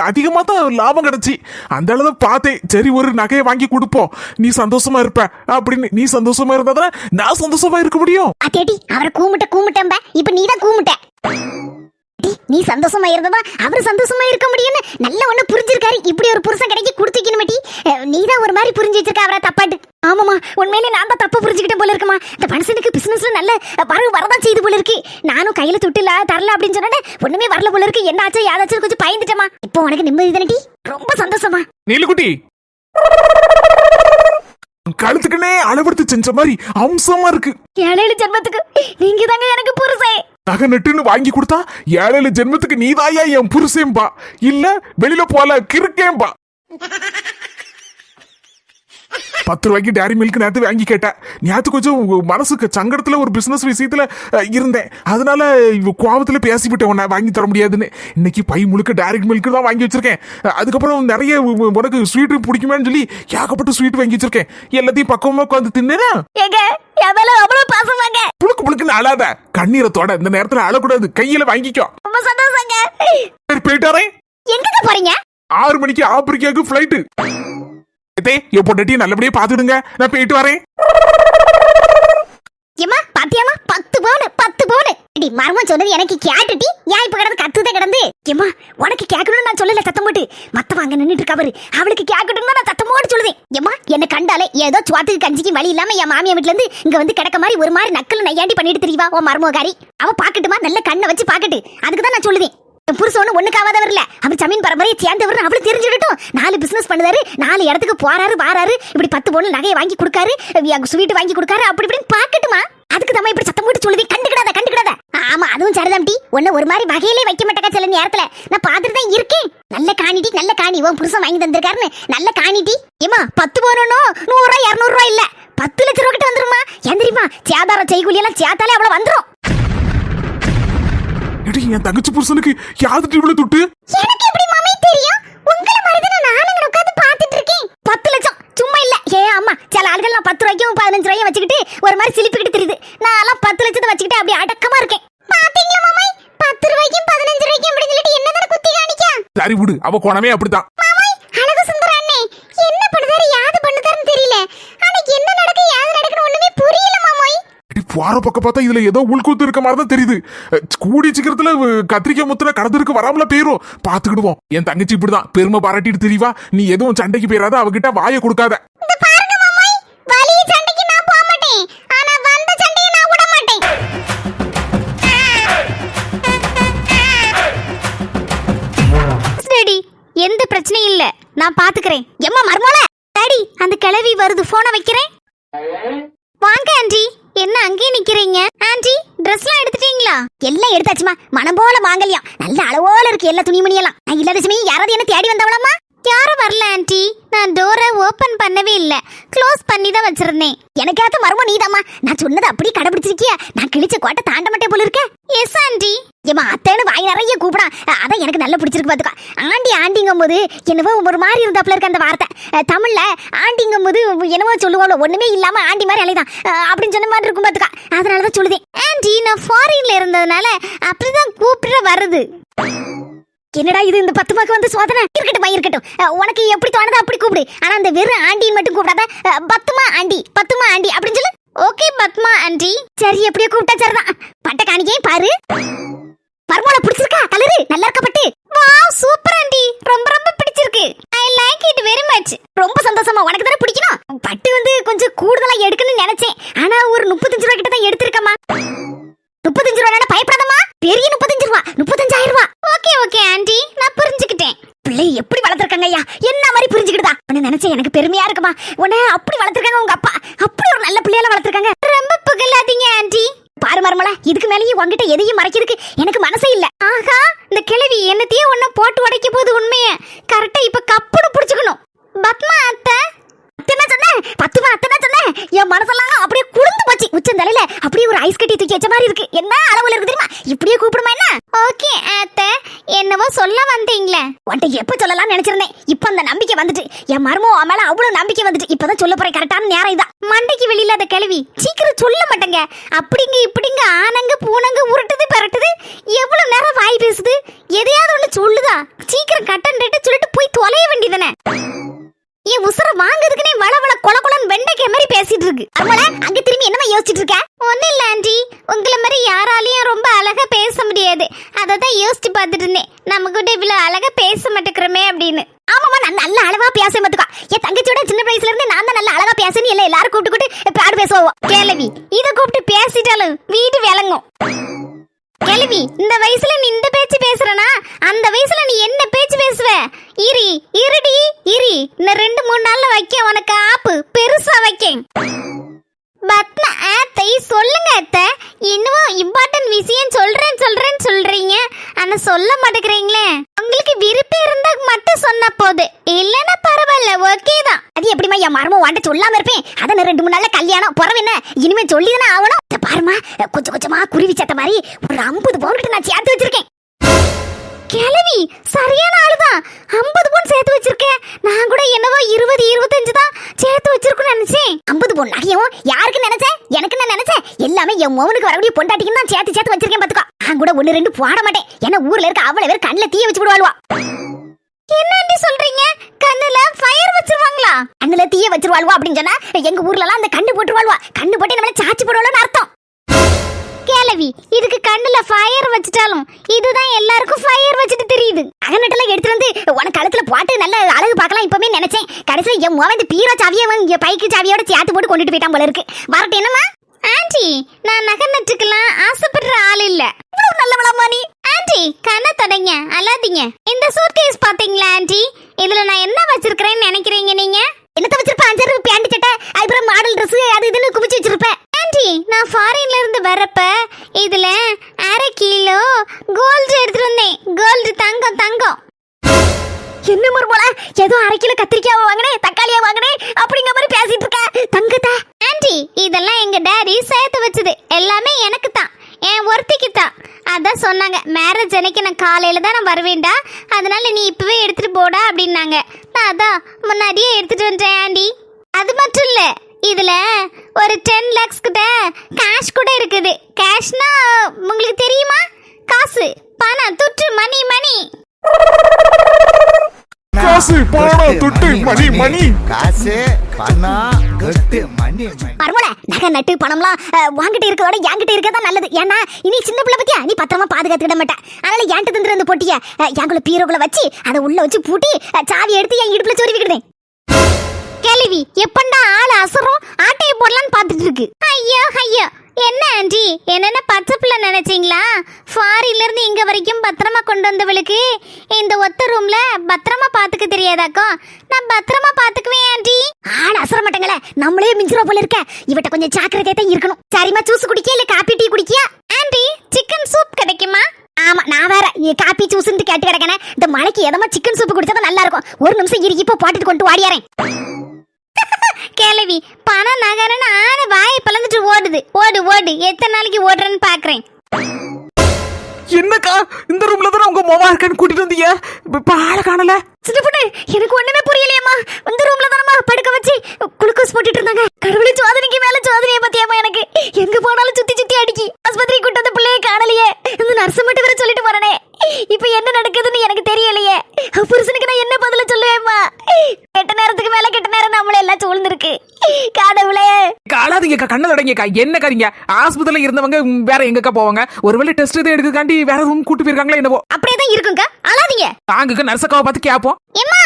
அதிகமா தான் லாபம் கிடைச்சி. அந்த அளவு பார்த்தேன். சரி ஒரு நகையை வாங்கி கொடுப்போம். நீ சந்தோஷமா இருப்ப அப்படின்னு. நீ சந்தோஷமா இருந்தா நான் சந்தோஷமா இருக்க முடியும்? அத்தேடி அவரை கூமுட்ட கூமுட்டம்ப இப்ப நீ தான் கூமுட்ட நீ சந்தோஷமா இருந்ததா? அவர் சந்தோஷமா இருக்க முடியும்னு நல்ல ஒண்ணு புரிஞ்சிருக்காரு. இப்படி ஒரு புருஷன் கிடைக்க கொடுத்துக்கணும் டி. நீ தான் ஒரு மாதிரி புரிஞ்சு வச்சிருக்க அவரை தப்பாட்டு. ஆமாமா உண்மையிலே நான் தான் தப்பா புரிஞ்சுக்கிட்டேன் போல இருக்குமா. இந்த மனுஷனுக்கு பிசினஸ்ல நல்ல வரவு வரதான் செய்து போல இருக்கு. நானும் கையில துட்டுல தரல அப்படின்னு சொன்னேன் ஒண்ணுமே வரல போல இருக்கு. என்ன ஆச்சு யாதாச்சும் கொஞ்சம் பயந்துட்டேமா இப்போ உனக்கு நிம்மதி தானே டி? ரொம்ப சந்தோஷமா. நீலுக்குட்டி கழுத்துக்குனே அளவெடுத்து செஞ்ச மாதிரி அம்சமா இருக்கு. ஏழேழு ஜென்மத்துக்கு நீங்க தாங்க எனக்கு புருஷன் நகை நட்டுன்னு வாங்கி கொடுத்தா ஏழு ஜென்மத்துக்கு நீதாயா என் புருஷன்பா இல்ல வெளியில போல கிறுக்கேன்பா பத்து ரூபாய்க்கு டேரி மில்க் நேத்து வாங்கி கேட்டேன். நேத்து கொஞ்சம் மனசுக்கு சங்கடத்துல ஒரு பிசினஸ் விஷயத்துல இருந்தேன். அதனால இவ கோவத்துல பேசிவிட்டேன் உன்னை வாங்கி தர முடியாதுன்னு. இன்னைக்கு பை முழுக்க டேரி மில்க் தான் வாங்கி வச்சிருக்கேன். அதுக்கப்புறம் நிறைய உனக்கு ஸ்வீட் பிடிக்குமேன்னு சொல்லி ஏகப்பட்ட ஸ்வீட் வாங்கி வச்சிருக்கேன். எல்லாத்தையும் பக்குவமா உட்காந்து தின்னேனா? புழுக்கு புழுக்குன்னு அழாத. கண்ணீரத்தோட இந்த நேரத்துல அழக்கூடாது. கையில வாங்கிக்கோ. சரி போயிட்டாரே எங்க போறீங்க? ஆறு மணிக்கு ஆப்பிரிக்காவுக்கு ஃபிளைட்டு என் பொண்டாட்டியை நல்லபடியா பாத்துடுங்க நான் போயிட்டு வரேன். ஏமா பாத்தியாமா பத்து பவுன் பத்து பவுன். இடி மர்மம் சொன்னது எனக்கு கேட்டுட்டி ஏன் இப்ப கிடந்து கத்துதே கிடந்து? ஏமா உனக்கு கேட்கணும்னு நான் சொல்லல சத்தம் போட்டு. மத்தவங்க அங்க நின்னுட்டு இருக்கா பாரு அவளுக்கு கேட்கணும்னு நான் சத்தம் போட்டு சொல்லுதேன் ஏமா என்ன கண்டாலே ஏதோ சுவாத்துக்கு கஞ்சிக்கு வழி இல்லாம என் மாமியா வீட்ல இருந்து இங்க வந்து கிடக்க மாதிரி ஒரு மாதிரி நக்கல் நையாண்டி பண்ணிட்டு தெரியவா உன் மர்மகாரி? அவ பாக்கட்டுமா? நல்ல கண்ணை வச்சு பாக்கட்டு. அதுக்கு தான் நான் சொல்லுவேன். புருஷன் ஒண்ணு ஒண்ணுக்காவாதவர் இல்ல. அவர் ஜமீன் பரம்பரையை சேர்ந்தவர் அவளை தெரிஞ்சுடட்டும் நாலு பிசினஸ் பண்ணுறாரு நாலு இடத்துக்கு போறாரு வாராரு இப்படி பத்து பொண்ணு நகையை வாங்கி கொடுக்காரு ஸ்வீட் வாங்கி கொடுக்காரு அப்படி இப்படின்னு பாக்கட்டுமா அதுக்கு தம்மா இப்படி சத்தம் போட்டு சொல்லுது கண்டுக்கிடாத கண்டுக்கிடாத. ஆமா அதுவும் சரிதான் டி. ஒன்னு ஒரு மாதிரி வகையிலே வைக்க மாட்டேக்கா சில நேரத்துல. நான் பார்த்துட்டு தான் இருக்கேன். நல்ல காணிட்டி நல்ல காணி. உன் புருஷன் வாங்கி தந்திருக்காருன்னு. நல்ல காணிட்டி ஏமா பத்து போனோம் நூறு ரூபாய் இருநூறு ரூபாய் இல்ல. பத்து லட்சம் ரூபாய் கிட்ட வந்துருமா எந்திரிமா சேதாரம் செய்கூலி எல்லாம் சேர்த்தாலே அவ்வளவு வந்துரும். எடி என் தங்கச்சி புருஷனுக்கு யாரு இவ்வளவு துட்டு? எனக்கு எப்படி மாமி தெரியும்? உங்கள மாதிரி தான் நானும் இங்க உட்கார்ந்து பார்த்துட்டு இருக்கேன். பத்து லட்சம். சும்மா இல்ல. ஏ அம்மா சில ஆள்கள் நான் பத்து ரூபாய்க்கும் பதினஞ்சு ரூபாயும் வச்சுக்கிட்டு ஒரு மாதிரி சிலிப்பிக்கிட்டு தெரியுது. நான் எல்லாம் பத்து லட்சத்தை வச்சுக்கிட்டு அப்படியே அடக்கமா இருக்கேன். பாத்தீங்களா மாமி? பத்து ரூபாய்க்கும் பதினஞ்சு ரூபாய்க்கும் அப்படின்னு சொல்லிட்டு என்னதான் குத்தி காணிக்கா? சரி விடு. அவ குணமே அப்படித்தான். மாமாய் அழகு சுந்தர அண்ணே. என்ன பண்ணுதாரு யாது பண்ணுதாருன்னு தெரியல. போற பக்கம் பார்த்தா இதுல ஏதோ உள்கூத்து இருக்க மாதிரி தான் தெரியுது கூடி சீக்கிரத்துல அஹ், கத்திரிக்காய் முத்துன கடத்திற்கு வராமல போயிரும். பாத்துக்கிடுவோம் என் தங்கச்சி இப்படிதான். பெருமை பாராட்டிட்டு தெரியவா நீ எதுவும் சண்டைக்கு போயிடாத அவகிட்ட வாயை கொடுக்காத. இந்த பாருங்க மாமாய் வலிய சண்டைக்கு நான் போக மாட்டேன். ஆனா வந்த சண்டையை நான் விட மாட்டேன். டாடி எந்த பிரச்சனையும் இல்ல. நான் பாத்துக்கிறேன். எம்மா மர்மோல டாடி அந்த கிளவி வருது போனை வைக்கிறேன். வாங்க ஆண்டி. என்ன அங்கேயே நிக்கிறீங்க? ஆண்டி ட்ரெஸ்லாம் எடுத்துட்டீங்களா? எல்லாம் எடுத்தாச்சுமா. மனம் போல வாங்கலையா நல்ல அளவோல இருக்கு எல்லா துணிமணியெல்லாம். நான் இல்லாத சமயம் யாராவது என்ன தேடி வந்தவளாமா யாரும் வரல ஆண்டி. நான் டோரை ஓபன் பண்ணவே இல்ல. க்ளோஸ் பண்ணி தான் வச்சிருந்தேன். எனக்காத்த மர்மம் நீதாம்மா. நான் சொன்னது அப்படியே கடைபிடிச்சிருக்கியா? நான் கிழிச்ச கோட்டை தாண்ட மாட்டே போல இருக்கேன் எஸ் ஆண்டி. ஏமா அத்தைன்னு வாய் நிறைய கூப்பிடா. அதான் எனக்கு நல்லா பிடிச்சிருக்கு பார்த்துக்கா ஆண்டி ஆண்டிங்கும் போது என்னவோ ஒரு மாதிரி இருந்தாப்புல இருக்க அந்த வார்த்தை. தமிழ்ல ஆண்டிங்கும் போது என்னவோ சொல்லுவாங்க ஒண்ணுமே இல்லாம ஆண்டி மாதிரி அலைதான் அப்படின்னு சொன்ன மாதிரி இருக்கும் பாத்துக்கா. அதனாலதான் சொல்லுதேன். ஆண்டி நான் ஃபாரின்ல இருந்ததுனால அப்படிதான் கூப்பிட வருது. என்னடா இது இந்த பத்து மாக்கு வந்து சோதனை? இருக்கட்டும். பையன் இருக்கட்டும் உனக்கு எப்படி தோணுதோ அப்படி கூப்பிடு. ஆனா அந்த வெறும் ஆண்டின்னு மட்டும் கூப்பிடாத. பத்துமா ஆண்டி பத்துமா ஆண்டி அப்படின்னு சொல்லு. Okay Padma aunty. சரி எப்படியோ கூப்பிட்டா சரிதான். பட்ட காணிக்கையும் பாரு. பர்மோல பிடிச்சிருக்கா? கலரு. நல்லா இருக்க பட்டு? Wow super aunty. ரொம்ப ரொம்ப பிடிச்சிருக்கு. I like it very much ரொம்ப சந்தோஷமா. உனக்கு தானே பிடிக்கணும்? பட்டு வந்து கொஞ்சம் கூடுதலா எடுக்கணும்னு நினைச்சேன். ஆனா ஒரு முப்பத்தஞ்சு ரூபா கிட்ட தான் எடுத்திருக்கமா முப்பத்தஞ்சு ரூபா பயப்படாதம்மா. பெரிய முப்பத்தஞ்சு ரூபா முப்பத்தஞ்சாயிரம் ரூபா. Okay okay aunty. நான் புரிஞ்சுக்கிட்டேன். பிள்ளை எப்படி வளர்த்திருக்காங்க ஐயா? என்ன மாதிரி புரிஞ்சுக்கிட்டுதா? உன்னை நினைச்சேன் எனக்கு பெருமையா இருக்குமா? உன்னை அப்படி வளர்த்திருக்காங்க உங்க அப்பா. அப்படி ஒரு நல்ல பிள்ளையால வளர்த்திருக்காங்க. ரொம்ப புகழாதீங்க ஆண்டி. பாரு மருமலா இதுக்கு மேலேயும் உன்கிட்ட எதையும் மறைக்கிறதுக்கு எனக்கு மனசே இல்ல. ஆஹா இந்த கிழவி என்னத்தையே ஒன்ன போட்டு உடைக்க போகுது உண்மைய. கரெக்டா இப்ப கப்புடு புடிச்சுக்கணும் பத்மா அத்தை அத்தனை சொன்னேன் பத்துமா அத்தனை சொன்னேன் என் மனசெல்லாம் அப்படியே குளிர்ந்து போச்சு உச்சந்தலையில அப்படியே ஒரு ஐஸ் கட்டி தூக்கி வச்ச மாதிரி இருக்கு. என்ன அளவுல இருக்கு தெரியுமா? இப்படியே கூப்பிடுமா என்ன? ஓகே அத்தை. என்னவோ சொல்ல வந்தீங்களே. உன்கிட்ட எப்ப சொல்லலாம்னு நினைச்சிருந்தேன். இப்ப அந்த நம்பிக்கை வந்துட்டு. என் மருமோ அவன் மேல அவ்வளவு நம்பிக்கை வந்துட்டு. இப்பதான் சொல்ல போறேன். கரெக்டான நேரம் இதான். மண்டைக்கு வெளியில அந்த கிழவி சீக்கிரம் சொல்ல மாட்டேங்க. அப்படிங்க இப்படிங்க ஆனங்க பூனங்க உருட்டுது பரட்டுது. எவ்வளவு நேரம் வாய் பேசுது? எதையாவது ஒண்ணு சொல்லுதா? சீக்கிரம் கட்டன் ரேட்டு சொல்லிட்டு போய் தொலைய வேண்டியதானே என் உசுர வாங்குறதுக்குனே வள வள கொல கொலன்னு வெண்டைக்காய் மாதிரி பேசிட்டு இருக்கு. மருமல அங்க திரும்பி என்னமா யோசிச்சுட்டு இருக்க? ஒண்ணு இல்ல ஆண்டி. உங்களை மாதிரி யாராலையும் ரொம்ப அழகா பேச முடியாது. அதை தான் யோசிச்சு பார்த்துட்டு இருந்தேன். நம்ம கூட இவ்வளவு அழகா பேச மாட்டேக்கிறோமே அப்படின்னு. ஆமாமா நான் நல்ல அழகா பேச மாத்துக்கா என் தங்கச்சியோட சின்ன வயசுல இருந்து நான் தான் நல்ல அழகா பேசுன்னு இல்ல எல்லாரும் கூப்பிட்டு கூப்பிட்டு பாடு பேசுவோம் கேளவி இதை கூப்பிட்டு பேசிட்டாலும் வீடு விளங்கும். கேள்வி இந்த வயசுல நீ இந்த பேச்சு பேசுறனா? அந்த வயசுல நீ என்ன பேச்சு பேசுவ? இரி இருடி இரி. இந்த ரெண்டு மூணு நாள்ல வைக்க உனக்கு ஆப்பு. பெருசா வைக்கேன். பத்ம ஆத்தை சொல்லுங்க அத்தை. இன்னும் இம்பார்ட்டன்ட் விஷயம் சொல்றேன் சொல்றேன்னு சொல்றீங்க. ஆனா சொல்ல மாட்டேங்கிறீங்களே. உங்களுக்கு விருப்பம் இருந்தா மட்டும் சொன்னா போது. இல்லைன்னா பரவாயில்ல ஓகே தான். அது எப்படிமா என் மரமும் வாண்ட சொல்லாம இருப்பேன்? அதான் ரெண்டு மூணு நாள்ல கல்யாணம் புறவு என்ன? இனிமே சொல்லிதானே ஆகணும். பாருமா கொஞ்சம் கொஞ்சமா குருவி சத்த மாதிரி ஒரு ஐம்பது பவுன்கிட்ட நான் சேர்த்து வச்சிருக்கேன். கிளவி சரியான ஆளுதான் ஐம்பது பவுன் சேர்த்து வச்சிருக்கேன். நான் கூட என்னவோ இருபது இருபத்தஞ்சு தான் சேர்த்து வச்சிருக்குன்னு நினைச்சேன். ஐம்பது பவுன் நகையும் யாருக்கு நினைச்சேன்? எனக்கு நான் நினைச்சேன்? எல்லாமே என் மோவனுக்கு வரக்கூடிய பொண்டாட்டிக்கு தான் சேர்த்து சேர்த்து வச்சிருக்கேன் பாத்துக்கோ. நான் கூட ஒன்னு ரெண்டு போட மாட்டேன். ஏன்னா ஊர்ல இருக்க அவ்வளவு பேர் கண்ணில் தீய வச்சு விடுவாளுவா. என்னண்டி சொல்றீங்க? கண்ணுல ஃபயர் வச்சிருவாங்களா? கண்ணுல தீய வச்சிருவாளுவா அப்படின்னு சொன்னா எங்க ஊர்ல எல்லாம் அந்த கண்ணு போட்டுருவாளுவா. கண்ணு போட்டு நம்மள சாச்சி போடுவாளுன்னு அர்த்தம். கேளவி இதுக்கு கண்ணுல ஃபயர் வச்சிட்டாலும் இதுதான் எல்லாருக்கும் ஃபயர் வச்சுட்டு தெரியுது. அகநட்டெல்லாம் எடுத்து வந்து உனக்கு கழுத்துல போட்டு நல்ல அழகு பார்க்கலாம் இப்பவே நினைச்சேன். கடைசியில் என் மோவன் இந்த பீரோ சாவியை இங்க பைக்கு சாவியோட சேர்த்து போட்டு கொண்டுட்டு போயிட்டான் போல இருக்கு. வரட்டு என்னமா ஆண்டி நான் நகை நட்டுக்கலாம் ஆசைப்படுற ஆள் இல்ல. இவ்வளவு நல்லவளாமா நீ ஆண்டி கண்ணை தொடங்க அல்லாதீங்க இந்த சூட்கேஸ் பாத்தீங்களா ஆண்டி? இதுல நான் என்ன வச்சிருக்கிறேன்னு நினைக்கிறீங்க நீங்க? என்னத்த வச்சிருப்ப? அஞ்சாறு பேண்ட் சட்டை அதுக்கப்புறம் மாடல் ட்ரெஸ் அது இதுன்னு குமிச்சு வச்சிருப்பேன் ஆண்டி நான் ஃபாரின்ல இருந்து வரப்ப இதுல அரை கிலோ கோல்டு எடுத்துட்டு வந்தேன். கோல்டு தங்கம் தங்கம். என்ன மறுபோல ஏதோ அரை கிலோ கத்திரிக்காய் வாங்கினேன் தக்காளியா வாங்கினேன் அப்படிங்கிற மாதிரி பேசிட்டு இருக்க. தங்கத்தா. ஆண்டி இதெல்லாம் எங்க டேடி சேர்த்து வச்சது. எல்லாமே எனக்கு தான் என் ஒருத்திக்கு தான். அதான் சொன்னாங்க மேரேஜ் அன்னைக்கு நான் காலையில் தான் நான் வருவேன்டா. அதனால நீ இப்போவே எடுத்துகிட்டு போடா அப்படின்னாங்க. நான் அதான் முன்னாடியே எடுத்துகிட்டு வந்துட்டேன் ஆண்டி. அது மட்டும் இல்லை இதில் ஒரு டென் லேக்ஸ் கிட்ட கேஷ் கூட இருக்குது. கேஷ்னா உங்களுக்கு தெரியுமா? காசு பணம் துற்று மணி மணி காசு பணம் துட்டு மணி மணி காசு பணம் துட்டு மணி மணி. மறுபோல நகை நட்டு பணம்லாம் அஹ், வாங்கிட்டு இருக்கதோட என்கிட்ட இருக்கதான் நல்லது. ஏன்னா இனி சின்ன பிள்ளை பத்தியா? நீ பத்திரமா பாதுகாத்துக்கிட மாட்டேன். அதனால என்கிட்ட தந்துரு அந்த பொட்டிய எங்களை பீரோக்குள்ள வச்சு அதை உள்ள வச்சு பூட்டி சாவி எடுத்து என் இடுப்புல சொருவிக்கிட்டேன் கேள்வி எப்பண்டா ஆள் அசரும் ஆட்டையை போடலான்னு பார்த்துட்டு இருக்கு. ஐயோ ஐயோ. என்ன ஆண்டி? என்னென்ன பச்சை பிள்ளை நினைச்சீங்களா? ஃபாரின்ல இருந்து இங்க வரைக்கும் பத்திரமா கொண்டு வந்தவளுக்கு? இந்த ஒத்த ரூம்ல பத்திரமா பாத்துக்க தெரியாதாக்கோ? நான் பத்திரமா பாத்துக்குவேன் ஆண்டி. ஆள் அசர மாட்டேங்களே. நம்மளே மிஞ்சிரோ போல இருக்க. இவட்ட கொஞ்சம் ஜாக்கிரதையா தான் இருக்கணும். சரிம்மா ஜூஸ் குடிக்கியா இல்ல காப்பி டீ குடிக்கியா? ஆண்டி சிக்கன் சூப் கிடைக்குமா? ஆமா நான் வேற. காப்பி ஜூஸ்ன்னு கேட்டு கிடக்கனே. இந்த மலைக்கு எதமா சிக்கன் சூப் குடிச்சா நல்லா இருக்கும். ஒரு நிமிஷம் இரு இப்போ போட்டுட்டு கொண்டு வாடியாரேன். (laughs) கேள்வி. பணம் நகரன்னு ஆன வாயை பிளந்துட்டு ஓடுது. ஓடு ஓடு. எத்தனை நாளைக்கு ஓடுறேன்னு பாக்குறேன். என்னக்கா? இந்த ரூம்ல தானே உங்க மொவா இருக்கான்னு கூட்டிட்டு வந்தீங்க? இப்ப ஆளை காணல. சின்ன பொண்ணு எனக்கு ஒண்ணுமே புரியலையேம்மா. இந்த ரூம்ல தானம்மா படுக்க வச்சு குளுக்கோஸ் போட்டுட்டு இருந்தாங்க. கடவுளே சோதனைக்கு மேல சோதனையை பத்தியாமா எனக்கு. எங்க போனாலும் சுத்தி சுத்தி அடிக்கி. ஆஸ்பத்திரி கூட்டு வந்த பிள்ளைய காணலையே. இந்த நர்ஸ் மட்டும் வேற சொல்லிட்டு போறனே. இப்ப என்ன நடக்குதுன்னு எனக்கு தெரியலையே. புருஷனுக்கு நான் என்ன பதில சொல்லுவேம்மா கெட்ட நேரத்துக்கு மேல கெட்ட நேரம் நம்மள எல்லாம் சூழ்ந்திருக்கு கடவுளே காலாதீங்கக்கா கண்ணு தொடங்கியக்கா என்ன கறிங்க ஆஸ்பத்திரியில இருந்தவங்க வேற எங்கக்கா போவாங்க? ஒருவேளை டெஸ்ட் எதுவும் எடுக்கிறதுக்காண்டி வேற ரூம் கூட்டு போயிருக்காங்களா என்னவோ? அப்படியே தான் இருக்குங்க அழாதீங்க நாங்க நர்சக்காவை பார்த்து கேட்போம் எம்மா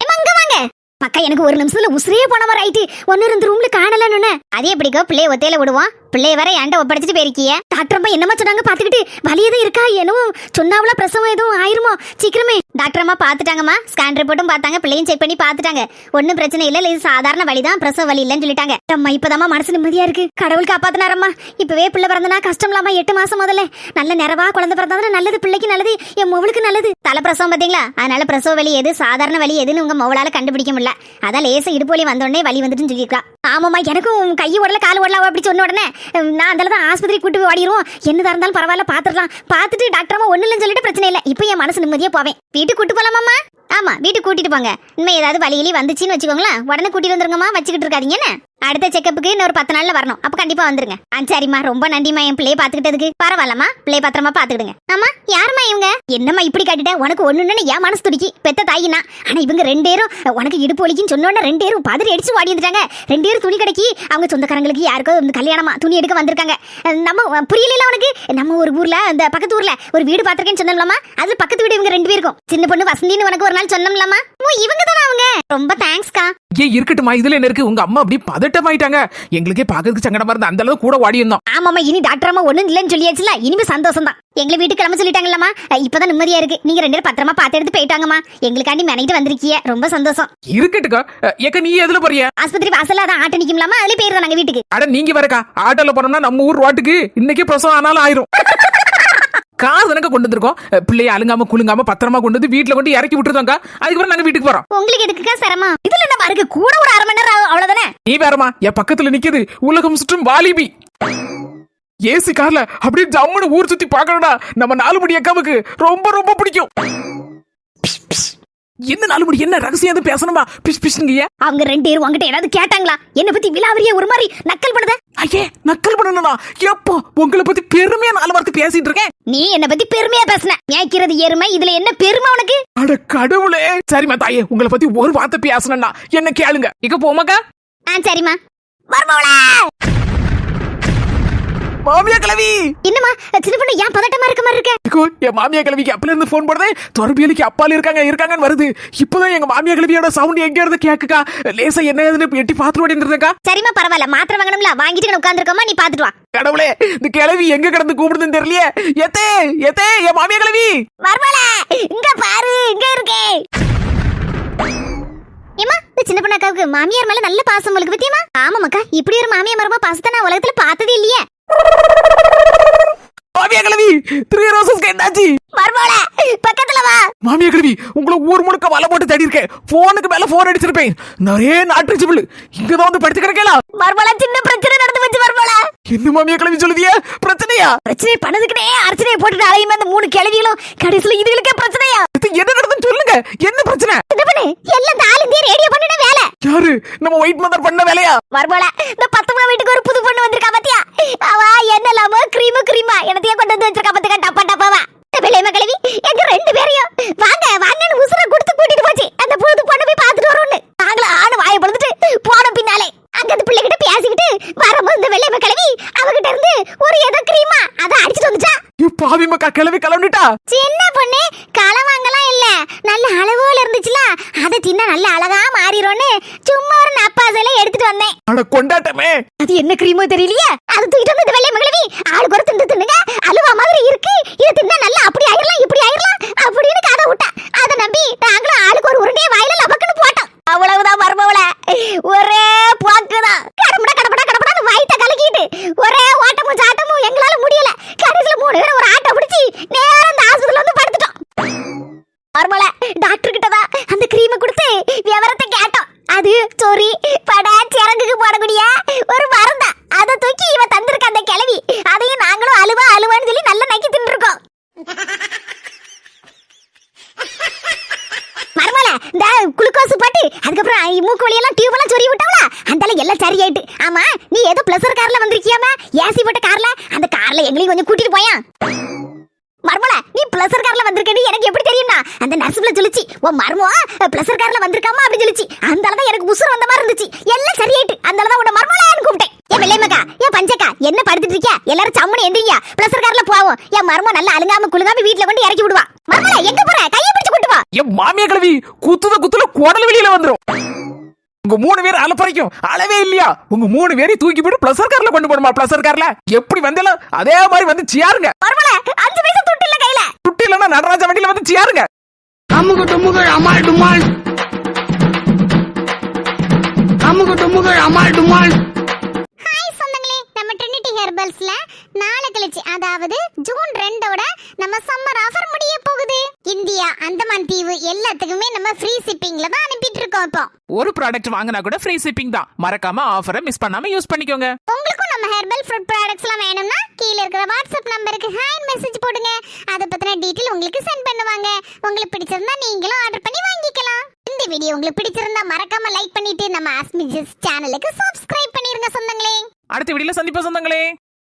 ஏம்மா, இங்க வாங்க. மக்கா எனக்கு ஒரு நிமிஷத்துல உசுரே போன மாதிரி ஆயிட்டு. ஒன்னு இருந்து ரூம்ல காணலன்னு அதே எப்படிக்கோ பிள்ளைய ஒத்தையில விடுவோம் பிள்ளைய வர ஏண்ட ஒப்படைச்சிட்டு போயிருக்கிய. டாக்டர் அம்மா என்னம்மா சொன்னாங்க பாத்துக்கிட்டு வலி எதுவும் இருக்கா என்னவும் சொன்னாவளா பிரசவம் எதுவும் ஆயிருமோ? சீக்கிரமே. டாக்டர் அம்மா பாத்துட்டாங்கம்மா ஸ்கேன் ரிப்போர்ட்டும் பார்த்தாங்க. பிள்ளையும் செக் பண்ணி பாத்துட்டாங்க ஒன்னும் பிரச்சனை இல்ல இது சாதாரண வலி தான் பிரசவ வலி இல்லைன்னு சொல்லிட்டாங்க. அம்மா இப்பதாம்மா மனசு நிம்மதியா இருக்கு. கடவுள் காப்பாத்தினாரம்மா. இப்பவே பிள்ளை பிறந்தனா கஷ்டம் இல்லாம எட்டு மாசம் முதல்ல. நல்ல நிறவா குழந்தை பிறந்தா நல்லது பிள்ளைக்கு நல்லது. என் மவளுக்கு நல்லது. தலை பிரசவம் பாத்தீங்களா அதனால பிரசவ வலி எது? சாதாரண வலி எதுன்னு உங்க மவளால கண்டுபிடிக்க முடியல. அதான் லேச இடுப்பு வலி வந்த வலி வந்துட்டுன்னு சொல்லியிருக்கா. ஆமாம்மா எனக்கும் கை உடல கால் உடல அப்படி சொன்ன உடனே நான் அதில் தான் ஆஸ்பத்திரி கூட்டு போய் ஓடிடுவோம் என்னதா இருந்தாலும் பரவாயில்ல பாத்துடலாம். பார்த்துட்டு டாக்டர் அம்மா இல்லைன்னு சொல்லிட்டு பிரச்சனை இல்லை. இப்போ என் மனசு நிம்மதியாக போவேன். வீட்டுக்கு கூட்டு போகலாமாம்மா ஆமா வீட்டுக்கு கூட்டிட்டு போங்க. இனிமே ஏதாவது வழியிலே வந்துச்சுன்னு வச்சுக்கோங்களேன். உடனே கூட்டிட்டு வந்துருங்கம்மா வச்சுக்கிட்டு இருக்காதீங்க என்ன? அடுத்த செக்கப்புக்கு இன்னொரு பத்து நாள்ல வரணும். அப்போ கண்டிப்பா வந்துருங்க. ஆ சரிம்மா. ரொம்ப நன்றிம்மா என் பிள்ளைய பார்த்துக்கிட்டதுக்கு பரவாயில்லம்மா. பிள்ளைய பத்திரமா பார்த்துக்கிடுங்க ஆமா யாரும்மா இவங்க? என்னம்மா இப்படி காட்டிட்ட? உனக்கு ஒண்ணுன்னு என் மனசு துடிக்கி. பெத்த தாயினா ஆனா இவங்க ரெண்டு பேரும் உனக்கு இடுப்பு வலிக்குன்னு சொன்னோன்னே ரெண்டு பேரும் பதறி அடிச்சு வாடி வந்துட்டாங்க. ரெண்டு பேரும் துணி கடைக்கு அவங்க சொந்தக்காரங்களுக்கு யாருக்கோ இந்த கல்யாணமா துணி எடுக்க வந்திருக்காங்க. நம்ம புரியல உனக்கு? நம்ம ஒரு ஊர்ல அந்த பக்கத்து ஊர்ல ஒரு வீடு பாத்திருக்கேன்னு சொன்னோம்லாமா அது பக்கத்து வீடு இவங்க ரெண்டு பேருக்கும். சின்ன பொண்ணு வசந்தின்னு உனக்கு ஒரு நாள் சொன்னோம்லாமா இவங்க தானே அவங்க? ரொம்ப தேங்க்ஸ்க்கா ஏன் இருக்கட்டுமா இதுல என்ன இருக்கு? உங்க அம்மா அப்படி பதட்டமாயிட்டாங்க. எங்களுக்கே பாக்கிறதுக்கு சங்கடமா இருந்தா அந்த அளவு கூட வாடி இருந்தோம் ஆமாமா இனி டாக்டர் அம்மா ஒண்ணும் இல்லைன்னு சொல்லியாச்சுல இனிமே சந்தோஷம் தான் எங்களை வீட்டுக்கு கிளம்ப சொல்லிட்டாங்கல்லம்மா. அஹ் இப்பதான் நிம்மதியா இருக்கு. நீங்க ரெண்டு பேரும் பத்திரமா பார்த்து எடுத்து போயிட்டாங்கம்மா. எங்களுக்காண்டி மெனைட்டு வந்திருக்கீங்க ரொம்ப சந்தோஷம். இருக்கட்டுக்கா ஏக்கா நீ எதுல போறிய? ஆஸ்பத்திரி வாசல்ல தான் ஆட்டோ நிக்கும்லாமா அதுல போயிருந்தோம் நாங்க வீட்டுக்கு. அட நீங்க வரக்கா ஆட்டோல போனோம்னா நம்ம ஊர் ரோட்டுக்கு இன்னைக்கே பிரசவம் ஆனாலும் ஆயிரும். கார் தானக்க கொண்டு வந்திருக்கோம். பிள்ளைய அழுங்காம குலுங்காம பத்திரமா கொண்டு வந்து வீட்டுல கொண்டு இறக்கி விட்டுருந்தோங்க அதுக்கப்புறம் நாங்க வீட்டுக்கு போறோம். உங்களுக்கு எதுக்குக்கா சிரமம்? இதுல என்ன இருக்கு? கூட ஒரு அரை மணி நேரம் அவ்வளவுதானே? நீ வேறமா என் பக்கத்துல நிக்குது உலகம் சுற்றும் வாலிபி. ஏசி கார்ல அப்படியே ஜம்முன்னு ஊர் சுத்தி பார்க்கணும்டா நம்ம நாலு மணி அக்காவுக்கு ரொம்ப ரொம்ப பிடிக்கும். என்ன நாலு மணி என்ன ரகசியம்? எதுவும் பேசணுமா? பிஷ் பிஷ்ங்க அவங்க ரெண்டு பேரும் உங்ககிட்ட ஏதாவது கேட்டாங்களா? என்ன பத்தி விலாவரியா ஒரு மாதிரி நக்கல் பண்ணுத. ஐயே நக்கல் பண்ணணும்னா? எப்போ? உங்களை பத்தி பெருமையா நாலு வார்த்தை பேசிட்டு இருக்கேன். நீ என்ன பத்தி பெருமையா பேசுன. மேய்க்கிறது எருமை இதுல என்ன பெருமை உனக்கு? அட கடவுளே. சரிம்மா தாயே உங்களை பத்தி ஒரு வார்த்தை பேசணும்னா என்ன கேளுங்க. இங்க போமாக்கா ஆ சரிம்மா. மர்மவளே மாமியா கிளவி என்னம்மா சின்ன பொண்ணு ஏன் பதட்டமா இருக்க மாதிரி இருக்க? என் மாமியா கிழவிக்கு அப்பல இருந்து ஃபோன் போடுறேன் தொரபியலிக்கு அப்பால இருக்காங்க இருக்காங்கன்னு வருது. இப்போதான் எங்க மாமியா கிழவியோட சவுண்ட் எங்க இருந்து கேக்குக்கா? லேசா என்ன ஏதுன்னு எட்டி பாத்துட்டு ஓடிட்டு இருக்கா சரிம்மா பரவாயில்ல. மாத்திரை வாங்கணும்ல வாங்கிட்டு உட்காந்துருக்கோமா நீ பாத்துட்டு வா. கடவுளே இந்த கிழவி எங்க கிடந்து கூப்பிடுதுன்னு தெரியலையே. எத்தே எத்தே என் மாமியா கிழவி! வரமால இங்க பாரு இங்க இருக்கே. ஏமா இந்த சின்ன பொண்ணு அக்காவுக்கு மாமியார் மேல நல்ல பாசம் உங்களுக்கு பத்தியமா ஆமாமாக்கா இப்படி ஒரு மாமியார் மரமா பாசத்தை நான் உலகத்துல பார்த்ததே இல்லையே. மாமியா கிழவி த்ரீ ரோசஸ்க்கு என்னாச்சு வரமால பக்கத்துல வா. மாமியா கிழவி உங்களை ஊர் முழுக்க வலை போட்டு தேடி இருக்கேன் போனுக்கு மேல போன் அடிச்சிருப்பேன். நிறைய நாட்டு சிபிள் இங்கதான் வந்து படுத்து கிடக்கலாம் வரமால சின்ன பிரச்சனை நடந்து வச்சு வரமால என்ன மாமியா கிழவி சொல்லுதியா? பிரச்சனையா? பிரச்சனை பண்ணதுக்குனே அர்ச்சனையை போட்டுட்டு அலையுமே அந்த மூணு கிழவிகளும் கடைசியில இதுகளுக்கே பிரச்சனையா? இது என்ன நடந்துன்னு சொல்லுங்க. என்ன பிரச்சனை? எல்லாம் ஆளுந்தே ரேடியோ யாரு? நம்ம ஒயிட் மதர் பண்ண வேலையா? வரமால இந்த பத்தமா வீட்டுக்கு ஒரு புது பொண்ணு வந்திருக்கா பாத்தியா? அவ என்னலாமோ கிரீமு கிரீமா என்னத்தையும் கொண்டு வந்து வச்சிருக்கா பாத்துக்க டப்பா டப்பாவா? விலையம கிழவி எங்க ரெண்டு பேரையும்? வாங்க வாங்கன்னு உசுர கொடுத்து கூட்டிட்டு போச்சு. அந்த புது பொண்ணு போய் பார்த்துட்டு வரோம்னு நாங்களும் ஆணு வாயை பொழுதுட்டு போனோம் பின்னாலே. அந்த பிள்ளைகிட்ட பேசிக்கிட்டு வரும்போது இந்த வெள்ளையம கிழவி அவகிட்ட இருந்து ஒரு ஏதோ கிரீமா அதை அடிச்சிட்டு வந்துச்சா பாவி மக்கா கிளவி கிளம்பிட்டா சின்ன பொண்ணு? களவாங்கலாம் இல்ல. நல்ல அளவோல இருந்துச்சுல. அதை தின்ன நல்ல அழகா மாறிடும்னு சும்மா ஒரு நப்பாசையில எடுத்துட்டு வந்தேன். அட கொண்டாட்டமே. அது என்ன கிரீமோ தெரியலையே? அது தூக்கிட்டு வந்து வெள்ளை மகளவி ஆளுக்கு ஒரு திண்டு தின்னுங்க அலுவா மாதிரி இருக்கு. இது தின்னா நல்லா அப்படி ஆயிரலாம் இப்படி ஆயிரலாம் அப்படின்னு கதை விட்டா. அதை நம்பி நாங்களும் ஆளுக்கு ஒரு உருண்டையை வாயில லபக்குன்னு போட்டோம் அவ்வளவுதான் மருமவள ஒரே போக்குதான் கடமுடா கடமுடா கடமுடா வயித்த கலக்கிட்டு ஒரே ஓட்டமும் சாட்டமும் எங்களால முடியல கடைசியில மூணு பேரும் ஒரு ஆட்டோ பிடிச்சி நேரா அந்த ஆஸ்பத்திரியில வந்து படுத்துட்டோம் மருமல டாக்டர் கிட்ட தான் அந்த கிரீமை கொடுத்து விவரத்தை கேட்டோம் அது சொறி பட சிறங்குக்கு போடக்கூடிய ஒரு மருந்தா அதை தூக்கி இவ தந்திருக்க அந்த கிழவி அதையும் நாங்களும் அழுவா அழுவான்னு சொல்லி நல்லா நக்கி தின்னுருக்கோம் மருமல இந்த குளுக்கோஸ் போட்டு அதுக்கப்புறம் ஐ, மூக்கு வழியெல்லாம் டியூப் எல்லாம் சொறி விட்டவளா அந்த எல்லாம் சரியாயிட்டு ஆமா நீ ஏதோ பிளஸர் கார்ல வந்திருக்கியாமா ஏசி போட்ட கார்ல அந்த கார்ல எங்களையும் கொஞ்சம் கூட்டிட்டு போயா மர்மல நீ பிளஸர் கார்ல வந்திருக்கேன்னு எனக்கு எப்படி தெரியும்னா அந்த நர்ஸ்ல சொல்லிச்சு உன் மர்மோ பிளஸர் கார்ல வந்திருக்காமா அப்படி சொல்லிச்சு அந்த தான் எனக்கு உசுர் வந்த மாதிரி இருந்துச்சு எல்லாம் சரியாயிட்டு அந்த தான் உன்னை மர்மலான்னு கூப்பிட்டேன் ஏன் வெள்ளைமக்கா ஏன் பஞ்சக்கா என்ன படுத்துட்டு இருக்கியா எல்லாரும் சம்மனு எந்திரிங்க பிளஸர் கார்ல போவோம் என் மர்மோ நல்லா அழுங்காம குலுங்காம வீட்ல கொண்டு இறக்கி விடுவா மர்மல எங்க போற கையை பிடிச்சு கூட்டு வா என் மாமியா கிழவி குத்துத குத்துல குடல் வெளியில வந்துரும். உங்க மூணு பேர் அலப்பறைக்கும் அளவே இல்லையா? உங்க மூணு பேரையும் தூக்கி போட்டு பிளஸர் கார்ல கொண்டு போடுமா பிளஸர் கார்ல எப்படி வந்தாலும் அதே மாதிரி வந்து சியாருங்க. அஞ்சு பைசா துட்டு இல்ல கையில. துட்டி இல்லைன்னா நடராஜா வண்டியில வந்து சியாருங்க. அமுகு டுமுகு அமால் டுமால். அமுகு டுமுகு அமால் டுமால். நம்ம ட்ரினிட்டி ஹெர்பல்ஸ்ல நாளை கழிச்சு அதாவது ஜூன் ரெண்டோட நம்ம சம்மர் ஆஃபர் முடிய போகுது. இந்தியா அந்தமான் தீவு எல்லாத்துக்குமே நம்ம ஃப்ரீ ஷிப்பிங்ல தான் அனுப்பிட்டு இருக்கோம் இப்போ. ஒரு ப்ராடக்ட் வாங்கினா கூட ஃப்ரீ ஷிப்பிங் தான். மறக்காம ஆஃபரை மிஸ் பண்ணாம யூஸ் பண்ணிக்கோங்க. உங்களுக்கும் நம்ம ஹெர்பல் ஃப்ரூட் ப்ராடக்ட்ஸ்லாம் வேணும்னா கீழ இருக்கிற வாட்ஸ்அப் நம்பருக்கு ஹாய் மெசேஜ் போடுங்க. அதை பத்தின டீட்டெயில் உங்களுக்கு சென்ட் பண்ணுவாங்க. உங்களுக்கு பிடிச்சிருந்தா நீங்களும் ஆர்டர் பண்ணி வாங்கிக்கலாம். இந்த வீடியோ உங்களுக்கு பிடிச்சிருந்தா மறக்காம லைக் பண்ணிட்டு நம்ம ஆஸ்மிஜஸ் சேனலுக்கு சப்ஸ்கிரைப் பண்ணிருங்க சொந்தங்களே. அடுத்த வீடியோல சந்திப்போம் சொந்தங்களே.